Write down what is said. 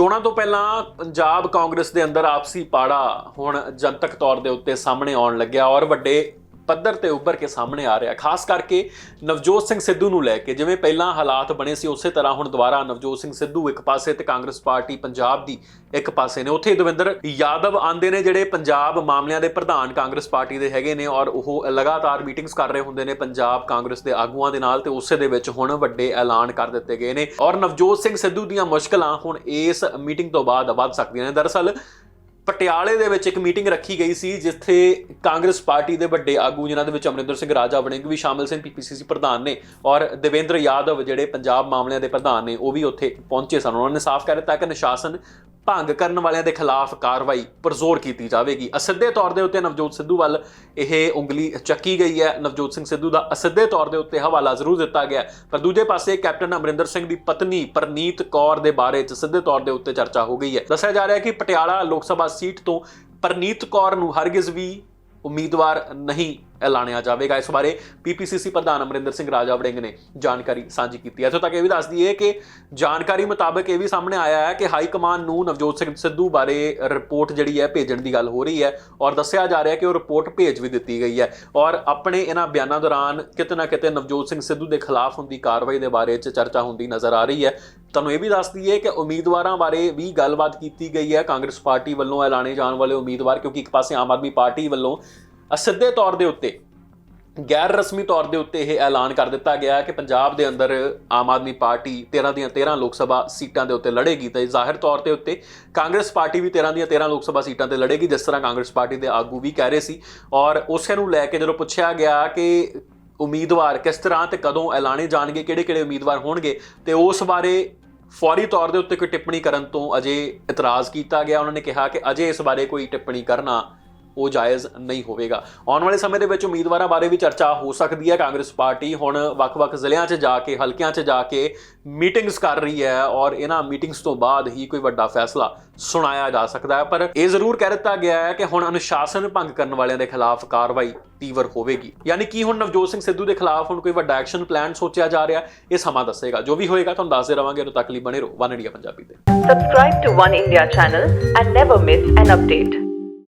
ਚੋਣਾਂ ਤੋਂ ਪਹਿਲਾਂ ਪੰਜਾਬ ਕਾਂਗਰਸ ਦੇ ਅੰਦਰ ਆਪਸੀ ਪਾੜਾ ਹੁਣ ਜਨਤਕ ਤੌਰ ਦੇ ਉੱਤੇ ਸਾਹਮਣੇ ਆਉਣ ਲੱਗਿਆ ਔਰ ਵੱਡੇ ਪੱਧਰ ਤੇ ਉੱਭਰ ਕੇ ਸਾਹਮਣੇ ਆ ਰਿਹਾ। ਖਾਸ ਕਰਕੇ ਨਵਜੋਤ ਸਿੰਘ ਸਿੱਧੂ ਨੂੰ ਲੈ ਕੇ, ਜਿਵੇਂ ਪਹਿਲਾਂ ਹਾਲਾਤ ਬਣੇ ਸੀ, ਉਸੇ ਤਰ੍ਹਾਂ ਹੁਣ ਦੁਬਾਰਾ ਨਵਜੋਤ ਸਿੰਘ ਸਿੱਧੂ ਇੱਕ ਪਾਸੇ ਤੇ ਕਾਂਗਰਸ ਪਾਰਟੀ ਪੰਜਾਬ ਦੀ ਇੱਕ ਪਾਸੇ ਨੇ। ਉੱਥੇ ਦਵਿੰਦਰ ਯਾਦਵ ਆਂਦੇ ਨੇ, ਜਿਹੜੇ ਪੰਜਾਬ ਮਾਮਲਿਆਂ ਦੇ ਪ੍ਰਧਾਨ ਕਾਂਗਰਸ ਪਾਰਟੀ ਦੇ ਹੈਗੇ ਨੇ ਔਰ ਉਹ ਲਗਾਤਾਰ ਮੀਟਿੰਗਸ ਕਰ ਰਹੇ ਹੁੰਦੇ ਨੇ ਪੰਜਾਬ ਕਾਂਗਰਸ ਦੇ ਆਗੂਆਂ ਦੇ ਨਾਲ ਤੇ ਉਸੇ ਦੇ ਵਿੱਚ ਹੁਣ ਵੱਡੇ ਐਲਾਨ ਕਰ ਦਿੱਤੇ ਗਏ ਨੇ। ਔਰ ਨਵਜੋਤ ਸਿੰਘ ਸਿੱਧੂ ਦੀਆਂ ਮੁਸ਼ਕਲਾਂ ਹੁਣ ਇਸ ਮੀਟਿੰਗ ਤੋਂ ਬਾਅਦ ਵੱਧ ਸਕਦੀਆਂ ਨੇ। ਦਰਅਸਲ ਪਟਿਆਲੇ ਦੇ ਵਿੱਚ ਇੱਕ ਮੀਟਿੰਗ ਰੱਖੀ ਗਈ ਸੀ, ਜਿੱਥੇ ਕਾਂਗਰਸ ਪਾਰਟੀ ਦੇ ਵੱਡੇ ਆਗੂ, ਜਿਨ੍ਹਾਂ ਦੇ ਵਿੱਚ ਅਮਰਿੰਦਰ ਸਿੰਘ ਰਾਜਾ ਵੜਿੰਗ ਵੀ ਸ਼ਾਮਿਲ ਸਨ ਪੀਪੀਸੀਸੀ ਪ੍ਰਧਾਨ ਨੇ, ਔਰ ਦੇਵੇਂਦਰ ਯਾਦਵ, ਜਿਹੜੇ ਪੰਜਾਬ ਮਾਮਲਿਆਂ ਦੇ ਪ੍ਰਧਾਨ ਨੇ, ਉਹ ਵੀ ਉੱਥੇ ਪਹੁੰਚੇ ਸਨ। ਉਹਨਾਂ ਨੇ ਸਾਫ਼ ਕਰ ਦਿੱਤਾ ਕਿ ਨਿਸ਼ਾਸਨ ਭੰਗ ਕਰਨ ਵਾਲਿਆਂ ਦੇ ਖਿਲਾਫ ਕਾਰਵਾਈ ਪਰਜ਼ੋਰ ਕੀਤੀ ਜਾਵੇਗੀ। ਅਸਿੱਧੇ ਤੌਰ ਦੇ ਉੱਤੇ ਨਵਜੋਤ ਸਿੱਧੂ ਵੱਲ ਇਹ ਉਂਗਲੀ ਚੱਕੀ ਗਈ ਹੈ। ਨਵਜੋਤ ਸਿੰਘ ਸਿੱਧੂ ਦਾ ਅਸਿੱਧੇ ਤੌਰ ਦੇ ਉੱਤੇ ਹਵਾਲਾ ਜ਼ਰੂਰ ਦਿੱਤਾ ਗਿਆ ਪਰ ਦੂਜੇ ਪਾਸੇ ਕੈਪਟਨ ਅਮਰਿੰਦਰ ਸਿੰਘ ਦੀ ਪਤਨੀ ਪਰਨੀਤ ਕੌਰ ਦੇ ਬਾਰੇ ਚ ਸਿੱਧੇ ਤੌਰ ਦੇ ਉੱਤੇ ਚਰਚਾ ਹੋ ਗਈ ਹੈ। ਦੱਸਿਆ ਜਾ ਰਿਹਾ ਹੈ ਕਿ ਪਟਿਆਲਾ ਲੋਕ ਸਭਾ ਸੀਟ ਤੋਂ ਪਰਨੀਤ ਕੌਰ ਨੂੰ ਹਰਗਿਜ਼ ਵੀ ਉਮੀਦਵਾਰ ਨਹੀਂ ਐਲਾਨਿਆ ਜਾਵੇਗਾ। ਇਸ ਬਾਰੇ ਪੀਪੀਸੀਸੀ ਪ੍ਰਧਾਨ ਅਮਰਿੰਦਰ ਸਿੰਘ ਰਾਜਾ ਵੜਿੰਗ ਨੇ ਜਾਣਕਾਰੀ ਸਾਂਝੀ ਕੀਤੀ ਹੈ। ਇੱਥੋਂ ਤੱਕ ਇਹ ਵੀ ਦੱਸ ਦਈਏ ਕਿ ਜਾਣਕਾਰੀ ਮੁਤਾਬਕ ਇਹ ਵੀ ਸਾਹਮਣੇ ਆਇਆ ਹੈ ਕਿ ਹਾਈ ਕਮਾਂਡ ਨੂੰ ਨਵਜੋਤ ਸਿੰਘ ਸਿੱਧੂ ਬਾਰੇ ਰਿਪੋਰਟ ਜਿਹੜੀ ਹੈ ਭੇਜਣ ਦੀ ਗੱਲ ਹੋ ਰਹੀ ਹੈ ਔਰ ਦੱਸਿਆ ਜਾ ਰਿਹਾ ਹੈ ਕਿ ਉਹ ਰਿਪੋਰਟ ਭੇਜ ਵੀ ਦਿੱਤੀ ਗਈ ਹੈ ਔਰ ਆਪਣੇ ਇਹਨਾਂ ਬਿਆਨਾਂ ਦੌਰਾਨ ਕਿਤੇ ਨਾ ਕਿਤੇ ਨਵਜੋਤ ਸਿੰਘ ਸਿੱਧੂ ਦੇ ਖਿਲਾਫ ਹੁੰਦੀ ਕਾਰਵਾਈ ਦੇ ਬਾਰੇ 'ਚ ਚਰਚਾ ਹੁੰਦੀ ਨਜ਼ਰ ਆ ਰਹੀ ਹੈ। ਤੁਹਾਨੂੰ ਇਹ ਵੀ ਦੱਸ ਦਈਏ ਕਿ ਉਮੀਦਵਾਰਾਂ ਬਾਰੇ ਵੀ ਗੱਲਬਾਤ ਕੀਤੀ ਗਈ ਹੈ। ਕਾਂਗਰਸ ਪਾਰਟੀ ਵੱਲੋਂ ਐਲਾਨੇ ਜਾਣ ਵਾਲੇ ਉਮੀਦਵਾਰ ਕਿਉਂਕਿ ਇੱਕ ਪਾਸੇ ਆਮ ਆਦਮੀ ਪਾਰਟੀ ਵੱਲੋਂ ਅਸਿੱਧੇ ਤੌਰ ਦੇ ਉੱਤੇ, ਗੈਰ ਰਸਮੀ ਤੌਰ ਦੇ ਉੱਤੇ ਇਹ ਐਲਾਨ ਕਰ ਦਿੱਤਾ ਗਿਆ ਕਿ ਪੰਜਾਬ ਦੇ ਅੰਦਰ ਆਮ ਆਦਮੀ ਪਾਰਟੀ 13 ਦੀਆਂ 13 ਲੋਕ ਸਭਾ ਸੀਟਾਂ ਦੇ ਉੱਤੇ ਲੜੇਗੀ ਤੇ ਜ਼ਾਹਿਰ ਤੌਰ ਤੇ ਉੱਤੇ ਕਾਂਗਰਸ ਪਾਰਟੀ ਵੀ 13 ਦੀਆਂ 13 ਲੋਕ ਸਭਾ ਸੀਟਾਂ ਤੇ ਲੜੇਗੀ, ਜਿਸ ਤਰ੍ਹਾਂ ਕਾਂਗਰਸ ਪਾਰਟੀ ਦੇ ਆਗੂ ਵੀ ਕਹਿ ਰਹੇ ਸੀ। ਔਰ ਉਸੇ ਨੂੰ ਲੈ ਕੇ ਜਦੋਂ ਪੁੱਛਿਆ ਗਿਆ ਕਿ ਉਮੀਦਵਾਰ ਕਿਸ ਤਰ੍ਹਾਂ ਤੇ ਕਦੋਂ ਐਲਾਨੇ ਜਾਣਗੇ, ਕਿਹੜੇ-ਕਿਹੜੇ ਉਮੀਦਵਾਰ ਹੋਣਗੇ, ਤੇ ਉਸ ਬਾਰੇ ਫੌਰੀ ਤੌਰ ਦੇ ਉੱਤੇ ਕੋਈ ਟਿੱਪਣੀ ਕਰਨ ਤੋਂ ਅਜੇ ਇਤਰਾਜ਼ ਕੀਤਾ ਗਿਆ। ਉਹਨਾਂ ਨੇ ਕਿਹਾ ਕਿ ਅਜੇ ਇਸ ਬਾਰੇ ਕੋਈ ਟਿੱਪਣੀ ਕਰਨਾ ਉਹ ਜਾਇਜ਼ ਨਹੀਂ ਹੋਵੇਗਾ। ਆਉਣ ਵਾਲੇ ਸਮੇਂ ਦੇ ਵਿੱਚ ਉਮੀਦਵਾਰਾਂ ਬਾਰੇ ਵੀ ਚਰਚਾ ਹੋ ਸਕਦੀ ਹੈ। ਕਾਂਗਰਸ ਪਾਰਟੀ ਹੁਣ ਵੱਖ-ਵੱਖ ਜ਼ਿਲ੍ਹਿਆਂ 'ਚ ਜਾ ਕੇ, ਹਲਕਿਆਂ 'ਚ ਜਾ ਕੇ ਮੀਟਿੰਗਸ ਕਰ ਰਹੀ ਹੈ ਔਰ ਇਹਨਾਂ ਮੀਟਿੰਗਸ ਤੋਂ ਬਾਅਦ ਹੀ ਕੋਈ ਵੱਡਾ ਫੈਸਲਾ ਸੁਣਾਇਆ ਜਾ ਸਕਦਾ ਹੈ। ਪਰ ਇਹ ਜ਼ਰੂਰ ਕਹਿ ਦਿੱਤਾ ਗਿਆ ਹੈ ਕਿ ਹੁਣ ਅਨੁਸ਼ਾਸਨ ਭੰਗ ਕਰਨ ਵਾਲਿਆਂ ਦੇ ਖਿਲਾਫ ਕਾਰਵਾਈ ਤੀਵਰ ਹੋਵੇਗੀ। ਯਾਨੀ ਕਿ ਹੁਣ ਨਵਜੋਤ ਸਿੰਘ ਸਿੱਧੂ ਦੇ ਖਿਲਾਫ ਹੁਣ ਕੋਈ ਵੱਡਾ ਐਕਸ਼ਨ ਪਲਾਨ ਸੋਚਿਆ ਜਾ ਰਿਹਾ ਇਹ ਸਮਾਂ ਦੱਸੇਗਾ। ਜੋ ਵੀ ਹੋਏਗਾ ਤੁਹਾਨੂੰ ਦੱਸਦੇ ਰਵਾਂਗੇ। ਉਦੋਂ ਤੱਕ ਲਈ ਬਣੇ ਰਹੋ। ਵਨ ਇੰਡੀਆ ਪੰਜਾਬੀ ਤੇ। Subscribe to One India channel and never miss an update.